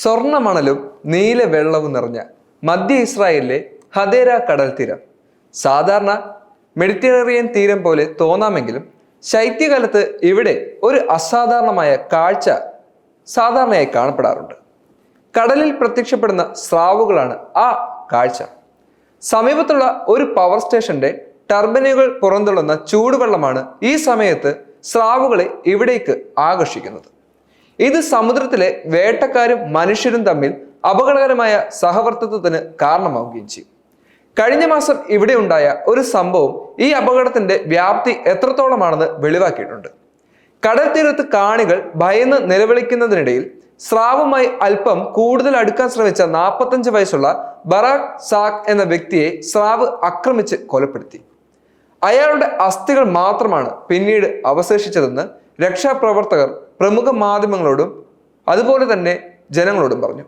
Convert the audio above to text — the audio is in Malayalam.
സ്വർണമണലും നീല വെള്ളവും നിറഞ്ഞ മധ്യ ഇസ്രായേലിലെ ഹദേര കടൽ തീരം. സാധാരണ മെഡിറ്ററേറിയൻ തീരം പോലെ തോന്നാമെങ്കിലും ശൈത്യകാലത്ത് ഇവിടെ ഒരു അസാധാരണമായ കാഴ്ച സാധാരണയായി കാണപ്പെടാറുണ്ട്. കടലിൽ പ്രത്യക്ഷപ്പെടുന്ന സ്രാവുകളാണ് ആ കാഴ്ച. സമീപത്തുള്ള ഒരു പവർ സ്റ്റേഷന്റെ ടർബൈനുകൾ പുറന്തള്ളുന്ന ചൂടുവെള്ളമാണ് ഈ സമയത്ത് സ്രാവുകളെ ഇവിടേക്ക് ആകർഷിക്കുന്നത്. ഇത് സമുദ്രത്തിലെ വേട്ടക്കാരും മനുഷ്യരും തമ്മിൽ അപകടകരമായ സഹവർത്തിത്വത്തിന് കാരണമാവുകയും ചെയ്യും. കഴിഞ്ഞ മാസം ഇവിടെ ഉണ്ടായ ഒരു സംഭവം ഈ അപകടത്തിന്റെ വ്യാപ്തി എത്രത്തോളമാണെന്ന് വെളിവാക്കിയിട്ടുണ്ട്. കടൽ തീരത്ത് കാണികൾ ഭയന്ന് നിലവിളിക്കുന്നതിനിടയിൽ സ്രാവുമായി അല്പം കൂടുതൽ അടുക്കാൻ ശ്രമിച്ച നാൽപ്പത്തഞ്ച് വയസ്സുള്ള ബറാഖ് സാഖ് എന്ന വ്യക്തിയെ സ്രാവ് ആക്രമിച്ച് കൊലപ്പെടുത്തി. അയാളുടെ അസ്ഥികൾ മാത്രമാണ് പിന്നീട് അവശേഷിച്ചതെന്ന് രക്ഷാപ്രവർത്തകർ പ്രമുഖ മാധ്യമങ്ങളോടും അതുപോലെ തന്നെ ജനങ്ങളോടും പറഞ്ഞു.